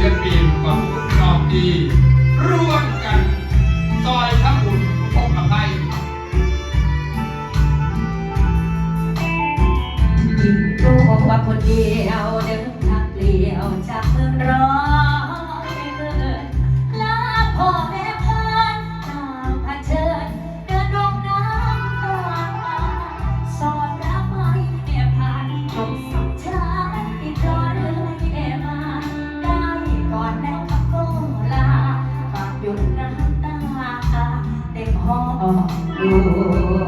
ศิลปินกับผู้นองดี ร่วมกันซอยทับบุญพบกับไทยิ่งรู้ว่าคนเดียวเดิน Oh.